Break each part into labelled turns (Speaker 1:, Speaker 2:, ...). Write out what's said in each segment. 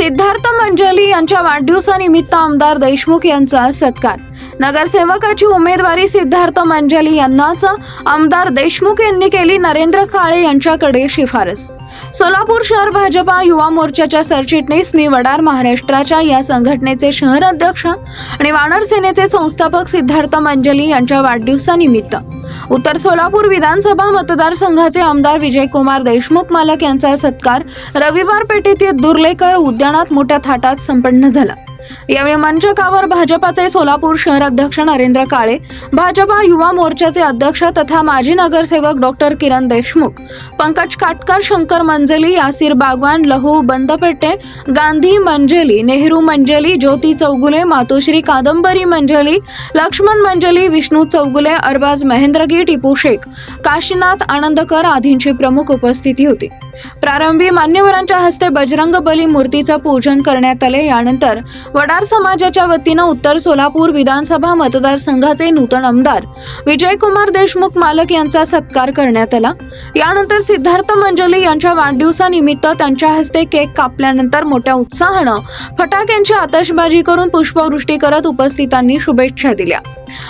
Speaker 1: सिद्धार्थ मंजली यांच्या वाढदिवसानिमित्त आमदार देशमुख यांचा सत्कार. नगरसेवकाची उमेदवारी सिद्धार्थ मंजली यांनाच आमदार देशमुख यांनी केली. नरेंद्र काळे यांच्याकडे शिफारस. सोलापूर शहर भाजपा युवा मोर्चाच्या सरचिटणीस मी वडार महाराष्ट्राच्या या संघटनेचे शहर अध्यक्ष आणि वानर सेनेचे संस्थापक सिद्धार्थ मंजली यांच्या वाढदिवसानिमित्त. उत्तर सोलापूर विधानसभा मतदारसंघाचे आमदार विजयकुमार देशमुख मालक यांचा सत्कार रविवार पेठेतील दुर्लेकर उद्यानात मोठ्या थाटात संपन्न झाला. यावेळी मंचकावर भाजपाचे सोलापूर शहर अध्यक्ष नरेंद्र काळे भाजपा युवा मोर्चाचे अध्यक्ष तथा माजी नगरसेवक डॉक्टर किरण देशमुख पंकज काटकर शंकर मंजेली यासीर बागवान लहू बंदपेटे गांधी मंजेली नेहरू मंजेली ज्योती चौगुले मातोश्री कादंबरी मंजेली लक्ष्मण मंजली विष्णू चौगुले अरबाज महेंद्रगी टिपू शेख काशीनाथ आनंदकर आदींची प्रमुख उपस्थिती होती. प्रारंभी मान्यवरांच्या हस्ते बजरंग बली मूर्तीचं पूजन करण्यात आले. यानंतर वडार समाजाच्या वतीनं उत्तर सोलापूर विधानसभा मतदारसंघाचे नूतन आमदार विजयकुमार देशमुख मालक यांचा सत्कार करण्यात आला. यानंतर सिद्धार्थ मंजली यांच्या वाढदिवसानिमित्त त्यांच्या हस्ते केक कापल्यानंतर मोठ्या उत्साहानं फटाक्यांची आतषबाजी करून पुष्पवृष्टी करत उपस्थितांनी शुभेच्छा दिल्या.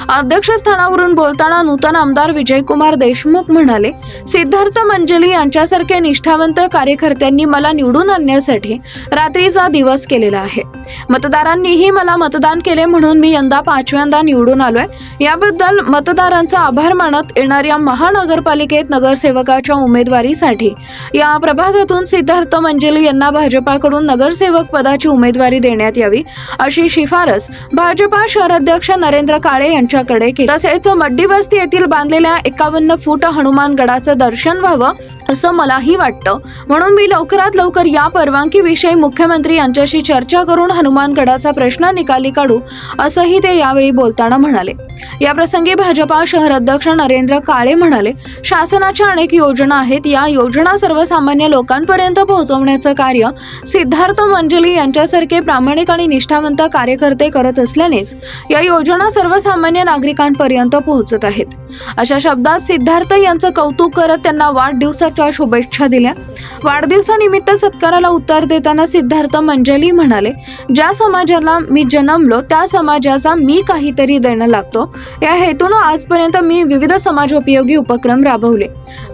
Speaker 1: अध्यक्षस्थानावरून बोलताना नूतन आमदार विजयकुमार देशमुख म्हणाले सिद्धार्थ मंजली यांच्यासारखे निष्ठा निष्ठावंत कार्यकर्त्यांनी मला निवडून आणण्यासाठी रात्रीचा दिवस केलेला आहे. मतदारांनीही मला मतदान केले म्हणून मी यंदा पाचव्यांदा निवडून आलोय. याबद्दल मतदारांचा आभार मानत येणाऱ्या महानगरपालिकेत नगरसेवकाच्या उमेदवारीसाठी या प्रभागातून सिद्धार्थ मंजिल यांना भाजपाकडून नगरसेवक पदाची उमेदवारी देण्यात यावी अशी शिफारस भाजपा शहराध्यक्ष नरेंद्र काळे यांच्याकडे केली. तसेच मड्डी वस्ती येथील बांधलेल्या एकावन्न फूट हनुमान गडाचं दर्शन व्हावं असं मलाही वाटतं. म्हणून मी लवकरात लवकर या परवानगीविषयी मुख्यमंत्री यांच्याशी चर्चा करून हनुमानगडाचा प्रश्न निकाली काढू असंही ते यावेळी बोलताना म्हणाले. याप्रसंगी भाजपा शहर अध्यक्ष नरेंद्र काळे म्हणाले शासनाच्या अनेक योजना आहेत. या योजना सर्वसामान्य लोकांपर्यंत पोहोचवण्याचं कार्य सिद्धार्थ मंजली यांच्यासारखे प्रामाणिक आणि निष्ठावंत कार्यकर्ते करत असल्यानेच या योजना सर्वसामान्य नागरिकांपर्यंत पोहोचत आहेत. अशा शब्दात सिद्धार्थ यांचं कौतुक करत त्यांना वाढदिवसाच्या शुभेच्छा दिल्या. वाढदिवसानिमित्त सत्काराला उत्तर देताना सिद्धार्थ मंजली म्हणाले ज्या समाजाला मी जन्मलो त्या समाजाचा मी काहीतरी देणं लागतो. या हेतून आजपर्यंत मी विविध समाजोपयोगी उपक्रम राबवले.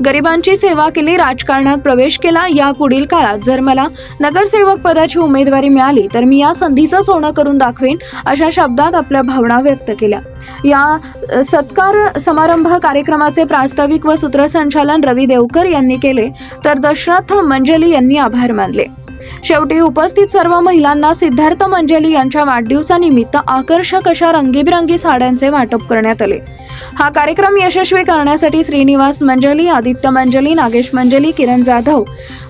Speaker 1: गरिबांची सेवा केली राजकारणात प्रवेश केला. या पुढील काळात जर मला नगरसेवक पदाची उमेदवारी मिळाली तर मी या संधीचं सोनं करून दाखवेन अशा शब्दात आपल्या भावना व्यक्त केल्या. या सत्कार समारंभ कार्यक्रमाचे प्रास्ताविक व सूत्रसंचालन रवी देवकर यांनी केले तर दशरथ मंजली यांनी आभार मानले. शेवटी उपस्थित सर्व महिलांना सिद्धार्थ मंजली यांच्या वाढदिवसानिमित्त आकर्षक अशा रंगीबिरंगी साड्यांचे वाटप करण्यात आले. हा कार्यक्रम यशस्वी करण्यासाठी श्रीनिवास मंजली आदित्य मंजली नागेश मंजली किरण जाधव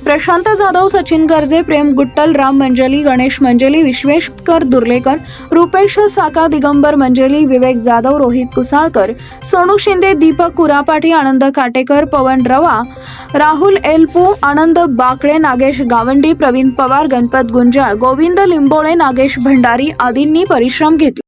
Speaker 1: प्रशांत जाधव सचिन गर्जे प्रेम गुट्टल राम मंजली गणेश मंजली विश्वेशकर दुर्लेकर रुपेश साका दिगंबर मंजली विवेक जाधव रोहित कुसाळकर सोनू शिंदे दीपक कुरापाठी आनंद काटेकर पवन रवा राहुल एलपू आनंद बाकळे नागेश गावंडी प्रवीण पवार गणपत गुंजाळ गोविंद लिंबोळे नागेश भंडारी आदींनी परिश्रम घेतले.